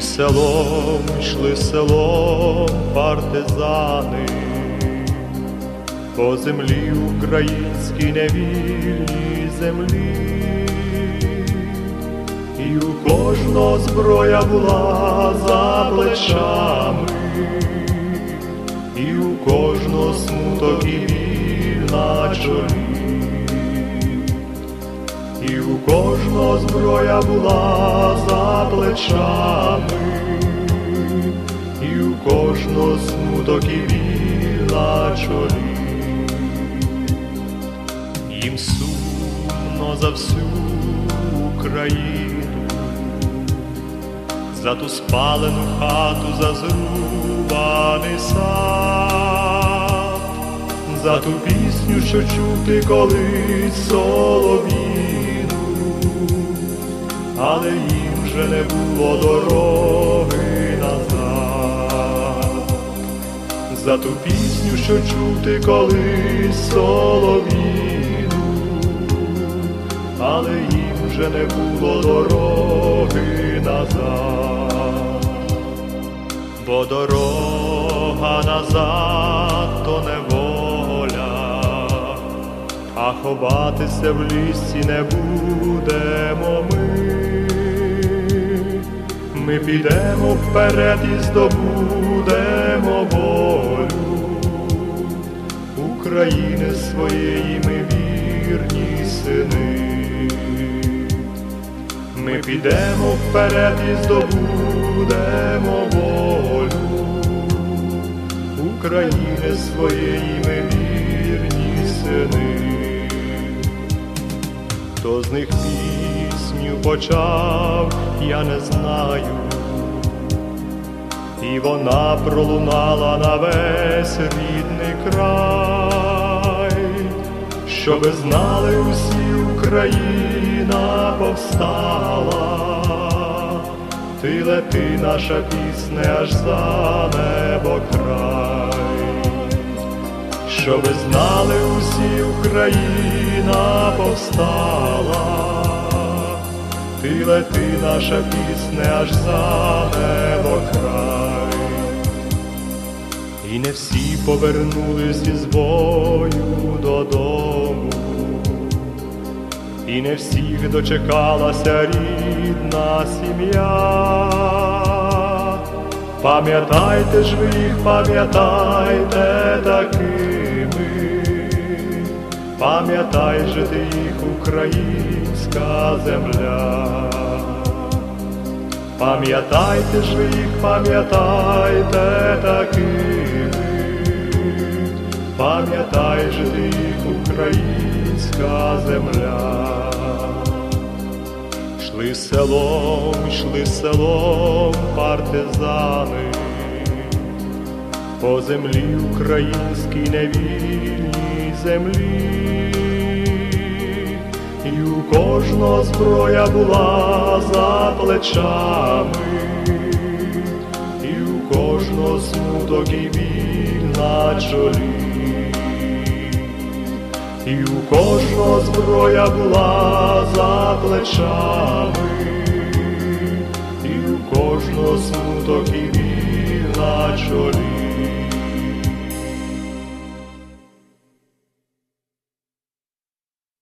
селом, йшли селом партизани, по землі українській невільній землі, і у кожного зброя була за плечами, І у кожного зброя була за плечами, і у кожного смуток і біль на чолі. Їм сумно за всю Україну, за ту спалену хату, за зрубаний сад, за ту пісню, що чути колись солов'їну, але їм вже не було дороги назад, за ту пісню, що чути колись солов'їну, але їм вже не було дороги назад, бо дорога назад то неволя, а ховатися в лісі не будемо ми. Ми підемо вперед і здобудемо волю України своєї ми вірні сини. Ми підемо вперед і здобудемо волю України своєї ми вірні сини. Хто з них пісню почав, я не знаю, і вона пролунала на весь рідний край, щоби знали усі Україна повстала, ти лети, наша пісня аж за небо край. Щоби знали усі Україна повстала, ти лети, наша пісня аж за небо край, і не всі повернулись із бою додому, і не всіх дочекалася рідна сім'я. Пам'ятайте ж ви їх, пам'ятайте такими, пам'ятай же ти їх, українська земля. Пам'ятайте ж їх, пам'ятайте такими, пам'ятай же ти їх, українська земля. Йшли селом, йшли селом партизани, по землі українській невільній землі, кожного зброя була за плечами, і у кожного смуток і біль на чолі. І у кожного зброя була за плечами, і у кожного смуток і біль на чолі.